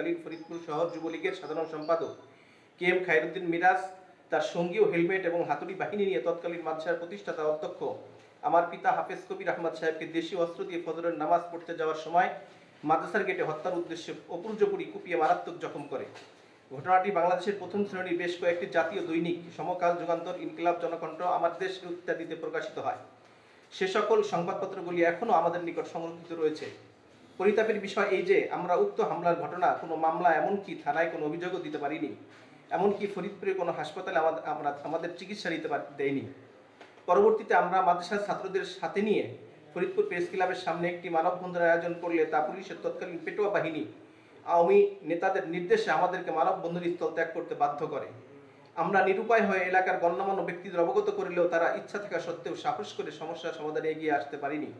তৎকালীন ফরিদপুর শহর যুবলীগের সাধারণ সম্পাদক কে এম খায়রুদ্দিন মিরাজ, তার সঙ্গী ও হেলমেট এবং হাতুড়ি বাহিনী নিয়ে তৎকালীন মাদ্রাসার প্রতিষ্ঠাতা অধ্যক্ষ আমার পিতা হাফেজ কবির আহমদ সাহেবকে দেশীয় অস্ত্র দিয়ে ফজরের নামাজ পড়তে যাওয়ার সময় মাদ্রাসার গেটে হত্যার উদ্দেশ্যে অপূর্যপুরি কুপিয়ে মারাত্মক জখম করে। ঘটনাটি বাংলাদেশের প্রথম শ্রেণির বেশ কয়েকটি জাতীয় দৈনিক সমকাল যুগান্তর ইনকিলাব জনকণ্ঠ আমার দেশ ইত্যাদিতে প্রকাশিত হয়। সে সকল সংবাদপত্রগুলি এখনও আমাদের নিকট সংরক্ষিত রয়েছে। পরিতাপের বিষয় এই যে, আমরা উক্ত হামলার ঘটনা, কোনো মামলা, এমনকি থানায় কোনো অভিযোগও দিতে পারিনি। এমনকি ফরিদপুরে কোনো হাসপাতালে আমরা, আমাদের চিকিৎসা নিতে দেয়নি। পরবর্তীতে আমরা মাদ্রাসার ছাত্রদের সাথে নিয়ে ফরিদপুর প্রেস ক্লাবের সামনে একটি মানববন্ধনের আয়োজন করলে তা পুলিশের তৎকালীন পেটোয়া বাহিনী, আওয়ামী নেতাদের নির্দেশে আমাদেরকে মানববন্ধন স্থল ত্যাগ করতে বাধ্য করে। আমরা নিরুপায় হয়ে এলাকার গণ্যমান্য ব্যক্তিদের অবগত করলেও তারা ইচ্ছা থাকা সত্ত্বেও সাহস করে সমস্যার সমাধানে এগিয়ে আসতে পারিনি।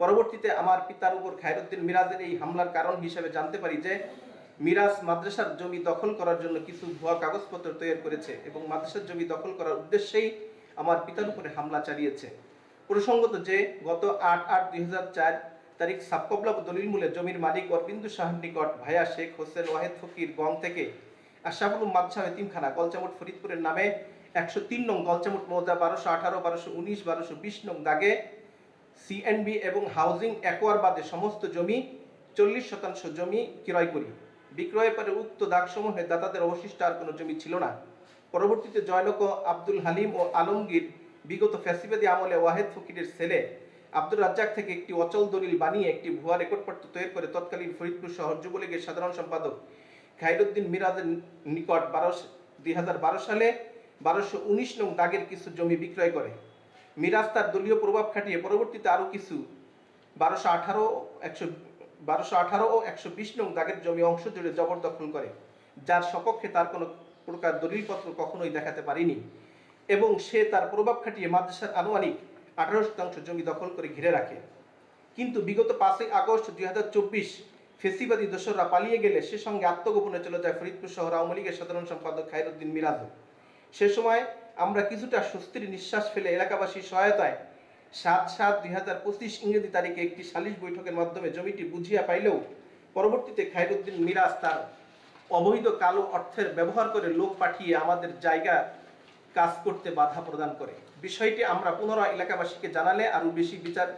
পরবর্তীতে আমার পিতার উপর খায়রুদ্দিন মিরাজের এই হামলার কারণ হিসেবে জানতে পারি যে মিরাজ মাদ্রাসার জমি দখল করার জন্য কিছু ভুয়া কাগজপত্র তৈরি করেছে এবং মাদ্রাসার জমি দখল করার উদ্দেশ্যেই আমার পিতার উপরে হামলা চালিয়েছে। প্রসঙ্গত যে গত আট আট দুই হাজার চার তারিখ সাবকবলা দলিল মূলে জমির মালিক অরবিন্দু শাহর নিকট ভাইয়া শেখ হোসেন ওয়াহেদ ফকির গং থেকে আশাফুল মাদশাহ এতিমখানা গলচামুট ফরিদপুরের নামে একশো তিন নং গলচামুট মৌজা বারোশো আঠারো, বারোশো উনিশ, বারোশো বিশ নং দাগে সিএনবি এবং হাউজিং অ্যাকোয়ার বাদে সমস্ত জমি, চল্লিশ শতাংশ জমি ক্রয় করি। বিক্রয়ের পরে উক্ত দাগসমূহে দাতাদের অবশিষ্ট আর কোনো জমি ছিল না। পরবর্তীতে জয়নক আব্দুল হালিম ও আলমগীর বিগত ফ্যাসিবাদী আমলে ওয়াহেদ ফকিরের ছেলে আব্দুর রাজ্জাক থেকে একটি অচল দলিল বানিয়ে একটি ভুয়া রেকর্ডপত্র তৈরি করে তৎকালীন ফরিদপুর শহর যুবলীগের সাধারণ সম্পাদক খাইরুদ্দিন মিরাজের নিকট বারোশো দুই বারো সালে বারোশো উনিশ নং দাগের কিছু জমি বিক্রয় করে। মিরাজ তার দলীয় প্রভাব খাটিয়ে পরবর্তীতে আরও কিছু বারোশো আঠারো, একশো, বারোশো আঠারো ও একশো বিশ নং দাগের জমি অংশ জুড়ে জবরদখল করে, যার সপক্ষে তার কোনো প্রকার দলিলপত্র কখনোই দেখাতে পারেনি। এবং সে তার প্রভাব খাটিয়ে মাদ্রাসার আনুমানিক আঠারো শতাংশ জমি দখল করে ঘিরে রাখে। কিন্তু বিগত পাঁচই আগস্ট দুই হাজার চব্বিশ ফেসিবাদী দোসররা পালিয়ে গেলে সে সঙ্গে আত্মগোপনে চলে যায় ফরিদপুর শহর আওয়ামী লীগের সাধারণ সম্পাদক খায়রুদ্দিন মিরাজও। সে সময় আমরা কিছুটা স্বস্তির নিঃশ্বাস ফেলে এলাকাবাসীর সহায়তায় সাত সাত দুই হাজার পঁচিশ ইংরেজি তারিখে একটি সালিশ বৈঠকের মাধ্যমে জমিটি বুঝিয়া পাইলেও পরবর্তীতে খায়রুদ্দিন মিরাজ তার অবৈধ কালো অর্থের ব্যবহার করে লোক পাঠিয়ে আমাদের জায়গা কাজ করতে বাধা প্রদান করে। বিষয়টি আমরা পুনরায় এলাকাবাসীকে জানালে আরও বেশি বিচার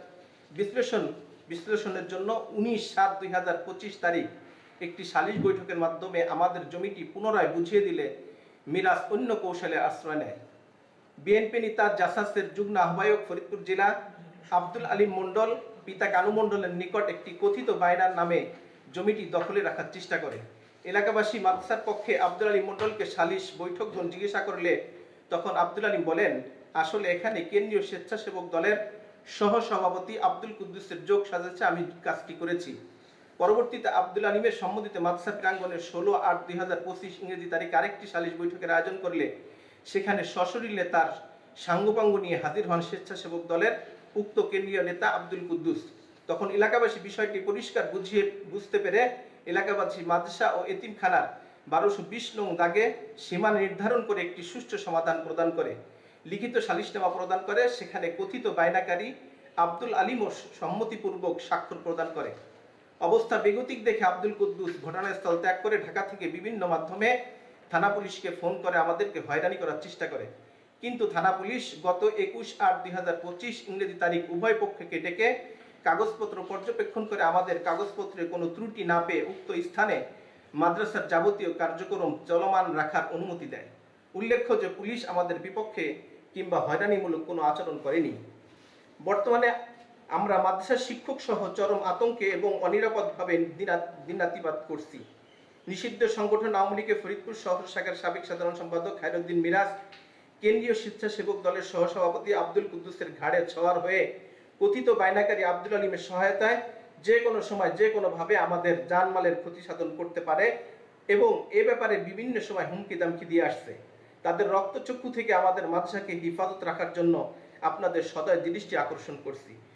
বিশ্লেষণ, বিশ্লেষণের জন্য উনিশ সাত দুই হাজার পঁচিশ তারিখ একটি সালিশ বৈঠকের মাধ্যমে আমাদের জমিটি পুনরায় বুঝিয়ে দিলে মিরাজ অন্য কৌশলে আশ্রয় নেয়। বিএনপি নেতা জাসাসের যুগ্ম আহ্বায়ক ফরিদপুর জেলা আব্দুল আলী মণ্ডল, পিতা কানু মণ্ডলের নিকট একটি কথিত বায়নার নামে জমিটি দখলে রাখার চেষ্টা করে। এলাকাবাসী মাদ্রাসার পক্ষে আব্দুল আলী মণ্ডলকে সালিশ বৈঠকজন জিজ্ঞাসা করলে তখন আব্দুল আলী বলেন, আসলে এখানে কেন্দ্রীয় স্বেচ্ছাসেবক দলের সহ সভাপতি আব্দুল কুদ্দুসের যোগ সাজাচ্ছে আমি কাজটি করেছি। পরবর্তীতে আব্দুল আলিমের সম্মতিতে মাদ্রাসা প্রাঙ্গনের ষোলো আট দুই হাজার পঁচিশ ইংরেজি তারিখ আরেকটি সালিশ বৈঠকের আয়োজন করলে সেখানে সশরীরে তার সাঙ্গপাঙ্গ নিয়ে হাজির হন স্বেচ্ছাসেবক দলের উক্ত কেন্দ্রীয় নেতা আব্দুল কুদ্দুস। তখন এলাকাবাসী বিষয়টি পরিষ্কার বুঝিয়ে, বুঝতে পেরে এলাকাবাসী মাদ্রাসা ও এতিমখানার বারোশো বিশ নং দাগে সীমা নির্ধারণ করে একটি সুষ্ঠু সমাধান প্রদান করে। লিখিত সালিশনামা প্রদান করে, সেখানে কথিত বায়নাকারী আব্দুল আলিমও সম্মতিপূর্বক স্বাক্ষর প্রদান করে। অবস্থা বেগতিক দেখে আব্দুল কুদ্দুস ঘটনাস্থল ত্যাগ করে ঢাকা থেকে বিভিন্ন মাধ্যমে থানা পুলিশকে ফোন করে আমাদেরকে হয়রানি করার চেষ্টা করে। কিন্তু থানা পুলিশ গত একুশ আট দুই হাজার পঁচিশ ইংরেজি তারিখ উভয় পক্ষকে ডেকে কাগজপত্র পর্যবেক্ষণ করে আমাদের কাগজপত্রে কোনো ত্রুটি না পেয়ে উক্ত স্থানে মাদ্রাসার যাবতীয় কার্যক্রম চলমান রাখার অনুমতি দেয়। উল্লেখ্য যে পুলিশ আমাদের বিপক্ষে কিংবা হয়রানিমূলক কোনো আচরণ করেনি। বর্তমানে আমরা মাদ্রাসার শিক্ষক সহ চরম আতঙ্কে এবং অনিরাপদভাবে দিনা- দিনাতিপাত করছি। নিষিদ্ধ সংগঠন আওয়ামী লীগের ফরিদপুর শহর শাখার সাবেক সাধারণ সম্পাদক খায়রুদ্দিন মিরাজ, কেন্দ্রীয় স্বেচ্ছাসেবক দলের সহসভাপতি আব্দুল কুদ্দুসের ঘাড়ে ছোঁয়ার হয়ে কথিত বায়নাকারী আব্দুল আলিমের সহায়তায় যে কোনো সময়, যে কোনোভাবে আমাদের জানমালের ক্ষতি সাধন করতে পারে এবং এ ব্যাপারে বিভিন্ন সময় হুমকি দামকি দিয়ে আসছে। তাদের রক্তচক্ষু থেকে আমাদের মাদ্রাসাকে হিফাজত রাখার জন্য আপনাদের সদয় দৃষ্টি আকর্ষণ করছি।